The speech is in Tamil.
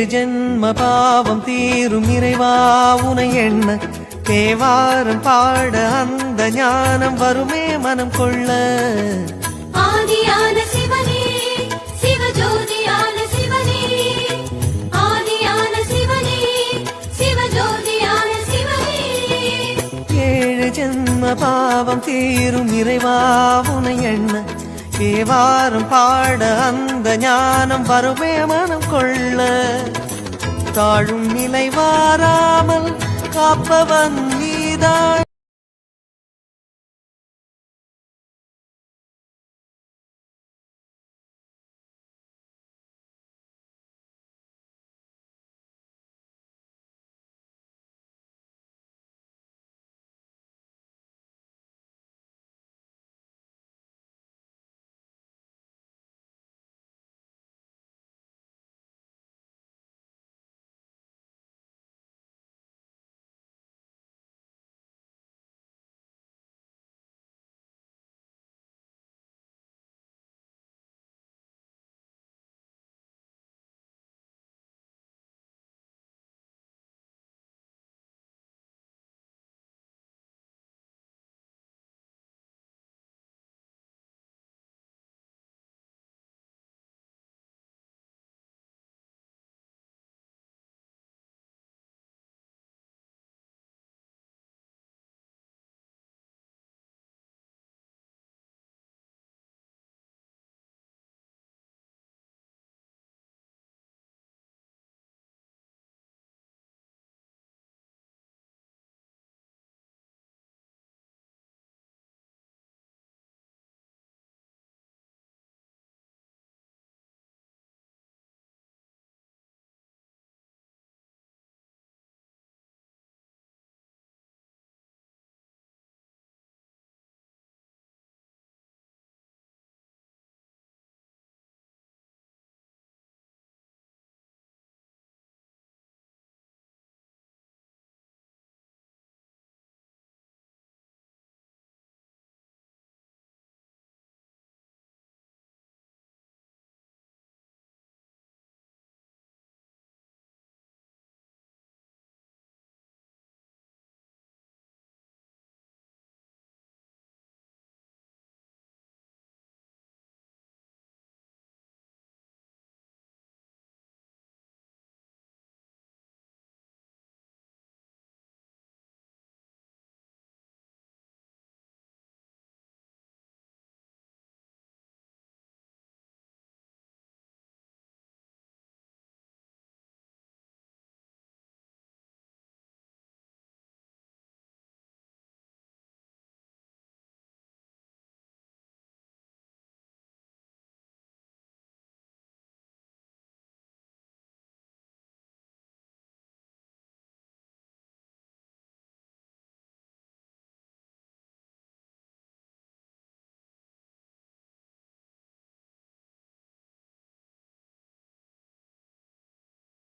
ஏழு ஜென்ம பாவம் தீரும் இறைவா உனை எண்ண. தேவாரம் பாட அந்த ஞானம் வருமே மனம் கொள்ள. ஆதியான சிவனே சிவஜோதியான சிவனே. ஆதியான சிவனே சிவஜோதியான சிவனே. ஏழு ஜென்ம பாவம் தீரும் இறைவா உனை எண்ண. தேவாரம் பாட அந்த ஞானம் வருமே மனம் கொள்ள. தாழும் நிலை வாராமல் காப்பவன் நீதான்.